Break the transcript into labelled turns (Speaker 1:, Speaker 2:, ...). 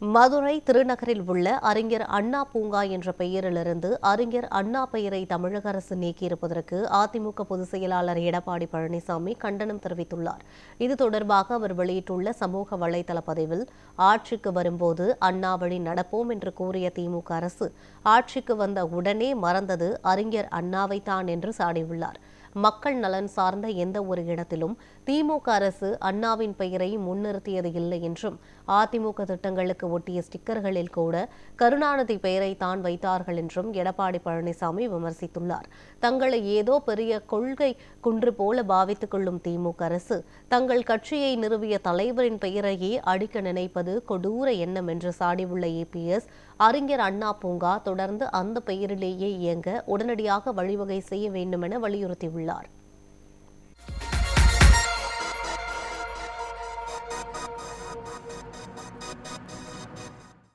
Speaker 1: மதுரை திருநகரில் உள்ள அறிஞர் அண்ணா பூங்கா என்ற பெயரிலிருந்து அறிஞர் அண்ணா பெயரை தமிழக அரசு நீக்கியிருப்பதற்கு அதிமுக பொதுச் செயலாளர் எடப்பாடி பழனிசாமி கண்டனம் தெரிவித்துள்ளார். இது தொடர்பாக அவர் வெளியிட்டுள்ள சமூக வலைதள பதிவில் ஆட்சிக்கு வரும்போது அண்ணா வழி நடப்போம் என்று கூறிய திமுக அரசு ஆட்சிக்கு வந்த உடனே மறந்தது அறிஞர் அண்ணாவைத்தான் என்று சாடியுள்ளார். மக்கள் நலன் சார்ந்த எந்த ஒரு இடத்திலும் திமுக அரசு அண்ணாவின் பெயரை முன்னிறுத்தியது இல்லை என்றும் அதிமுக திட்டங்களுக்கு ஒட்டிய ஸ்டிக்கர்களில் கூட கருணாநிதி பெயரை தான் வைத்தார்கள் என்றும் எடப்பாடி பழனிசாமி விமர்சித்துள்ளார். தங்களை ஏதோ பெரிய கொள்கை குன்று போல பாவித்துக் கொள்ளும் திமுக அரசு தங்கள் கட்சியை நிறுவிய தலைவரின் பெயரையே அடிக்க நினைப்பது கொடூர எண்ணம் என்று சாடியுள்ள ஏபிஎஸ் அறிஞர் அண்ணா பூங்கா தொடர்ந்து அந்த பெயரிலேயே இயங்க உடனடியாக வழிவகை செய்ய வேண்டும் என வலியுறுத்தியுள்ளார். உள்ளார்